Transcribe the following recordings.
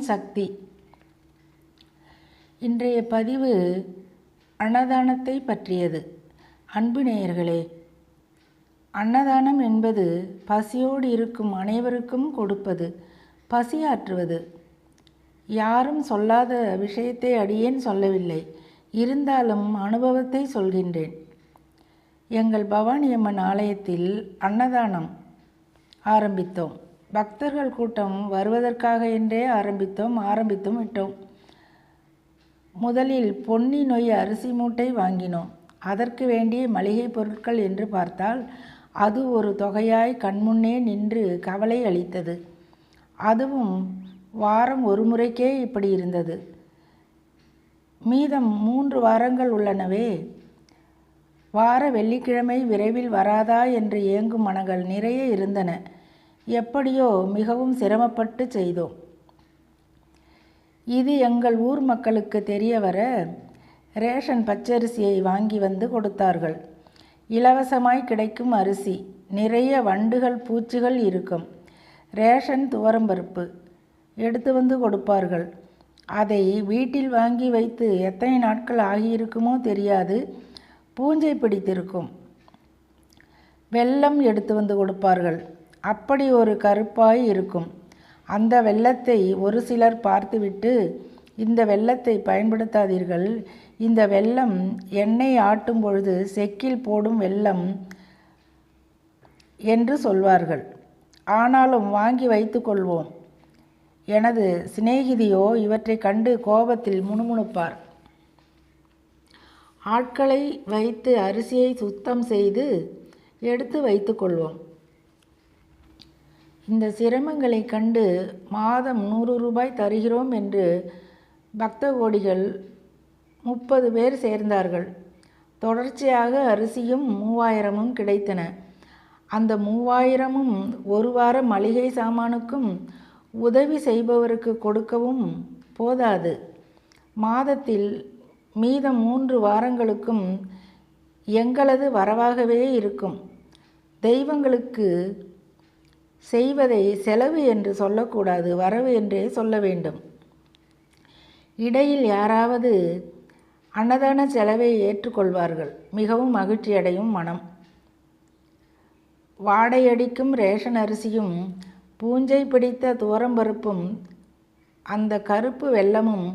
சக்தி. இன்றைய பதிவு அன்னதானத்தை பற்றியது. அன்பு நேயர்களே அன்னதானம் என்பது பசியோடு இருக்கும் அனைவருக்கும் கொடுப்பது பசியாற்றுவது. யாரும் சொல்லாத விஷயத்தை அடியேன் சொல்லவில்லை. இருந்தாலும் அனுபவத்தை சொல்கின்றேன். எங்கள் பவானியம்மன் ஆலயத்தில் அன்னதானம் ஆரம்பித்தோம். பக்தர்கள் கூட்டம் வருவதற்காக என்றே ஆரம்பித்தோம் ஆரம்பித்தும் விட்டோம். முதலில் பொன்னி நொய் அரிசி மூட்டை வாங்கினோம். அதற்கு வேண்டிய மளிகை பொருட்கள் என்று பார்த்தால் அது ஒரு தொகையாய் கண்முன்னே நின்று கவலை அளித்தது. அதுவும் வாரம் ஒரு முறைக்கே இப்படி இருந்தது. மீதம் மூன்று வாரங்கள் உள்ளனவே. வார வெள்ளிக்கிழமை விரைவில் வராதா என்று ஏங்கும் மனங்கள் நிறைய இருந்தன. எப்படியோ மிகவும் சிரமப்பட்டு செய்தோம் இது எங்கள் ஊர் மக்களுக்கு தெரிய வர ரேஷன் பச்சரிசியை வாங்கி வந்து கொடுத்தார்கள். இலவசமாய் கிடைக்கும் அரிசி நிறைய வண்டுகள் பூச்சிகள் இருக்கும். ரேஷன் துவரம்பருப்பு எடுத்து வந்து கொடுப்பார்கள். அதை வீட்டில் வாங்கி வைத்து எத்தனை நாட்கள் ஆகியிருக்குமோ தெரியாது. பூஞ்சை பிடித்திருக்கும். வெல்லம் எடுத்து வந்து கொடுப்பார்கள். அப்படி ஒரு கருப்பாய் இருக்கும். அந்த வெள்ளத்தை ஒரு சிலர் பார்த்துவிட்டு இந்த வெள்ளத்தை பயன்படுத்தாதீர்கள். இந்த வெள்ளம் எண்ணெய் ஆட்டும் பொழுது செக்கில் போடும் வெள்ளம் என்று சொல்வார்கள். ஆனாலும் வாங்கி வைத்து கொள்வோம். எனது சிநேகிதியோ இவற்றை கண்டு கோபத்தில் முணுமுணுப்பார். ஆட்களை வைத்து அரிசியை சுத்தம் செய்து எடுத்து வைத்துக்கொள்வோம் இந்த சிரமங்களை கண்டு மாதம் நூறு ரூபாய் தருகிறோம் என்று பக்த கோடிகள் முப்பது பேர் சேர்ந்தார்கள். தொடர்ச்சியாக அரிசியும் மூவாயிரமும் கிடைத்தன. அந்த மூவாயிரமும் ஒரு வார மளிகை சாமானுக்கும் உதவி செய்பவருக்கு கொடுக்கவும் போதாது. மாதத்தில் மீதம் மூன்று வாரங்களுக்கும் எங்களது வரவாகவே இருக்கும். தெய்வங்களுக்கு செய்வதை செலவு என்று சொல்லக்கூடாது வரவு என்றே சொல்ல வேண்டும். இடையில் யாராவது அன்னதான செலவை ஏற்றுக்கொள்வார்கள். மிகவும் மகிழ்ச்சியடையும் மனம். வாடையடிக்கும் ரேஷன் அரிசியும் பூஞ்சை பிடித்த துவரம்பருப்பும் அந்த கருப்பு வெள்ளமும்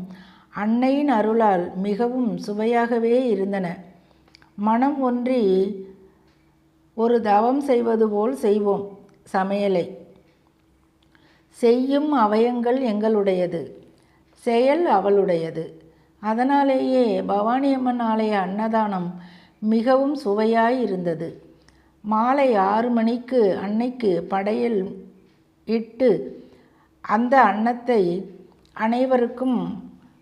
அன்னையின் அருளால் மிகவும் சுவையாகவே இருந்தன. மனம் ஒன்றி ஒரு தவம் செய்வது போல் செய்வோம். சமையலை. செய்யும் அவயங்கள் எங்களுடையது செயல் அவளுடையது. அதனாலேயே பவானியம்மன் ஆலய அன்னதானம் மிகவும் சுவையாய் இருந்தது. மாலை ஆறு மணிக்கு அன்னைக்கு படையல் இட்டு அந்த அன்னத்தை அனைவருக்கும்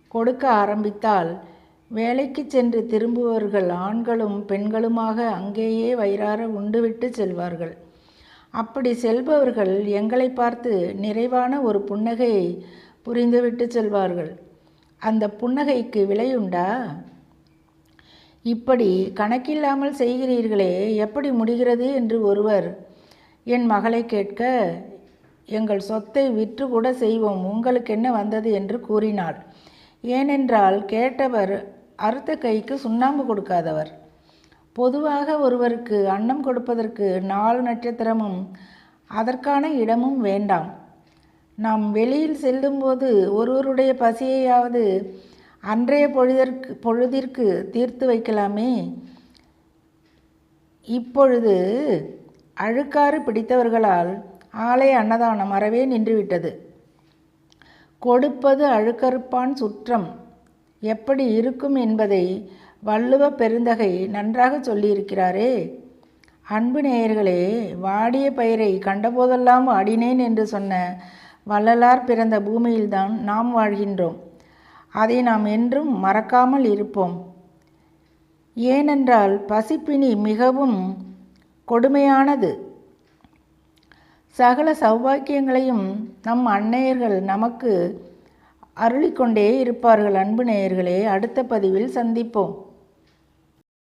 கொடுக்க ஆரம்பித்தால் வேலைக்கு சென்று திரும்புவர்கள் ஆண்களும் பெண்களுமாக அங்கேயே வயிறார உண்டுவிட்டு செல்வார்கள். அப்படி செல்பவர்கள் எங்களை பார்த்து நிறைவான ஒரு புன்னகையை புரிந்துவிட்டு செல்வார்கள். அந்த புன்னகைக்கு விலையுண்டா? இப்படி கணக்கில்லாமல் செய்கிறீர்களே எப்படி முடிகிறது என்று ஒருவர் என் மகளை கேட்க எங்கள் சொத்தை விற்று கூட செய்வோம் உங்களுக்கு என்ன வந்தது? என்று கூறினாள். ஏனென்றால் கேட்டவர் அறுத்த கைக்கு சுண்ணாம்பு கொடுக்காதவர். பொதுவாக ஒருவருக்கு அன்னம் கொடுப்பதற்கு நாலு நட்சத்திரமும் அதற்கான இடமும் வேண்டாம். நாம் வெளியில் செல்லும்போது ஒருவருடைய பசியையாவது அன்றைய பொழுதற்கு பொழுதிற்கு தீர்த்து வைக்கலாமே. இப்பொழுது அழுக்காறு பிடித்தவர்களால் ஆலய அன்னதானம் அறவே நின்றுவிட்டது. கொடுப்பது அழுக்கறுப்பான் சுற்றம். எப்படி இருக்கும் என்பதை வள்ளுவ பெருந்தகை நன்றாக சொல்லியிருக்கிறாரே. அன்பு நேயர்களே வாடிய பயிரை கண்டபோதெல்லாம் வாடினேன் என்று சொன்ன வள்ளலார் பிறந்த பூமியில்தான் நாம் வாழ்கின்றோம். அதை நாம் என்றும் மறக்காமல் இருப்போம். ஏனென்றால் பசிப்பினி மிகவும் கொடுமையானது. சகல சௌபாக்கியங்களையும் நம் அன்னையர்கள் நமக்கு அருளிக்கொண்டே இருப்பார்கள். அன்பு நேயர்களே அடுத்த பதிவில் சந்திப்போம்.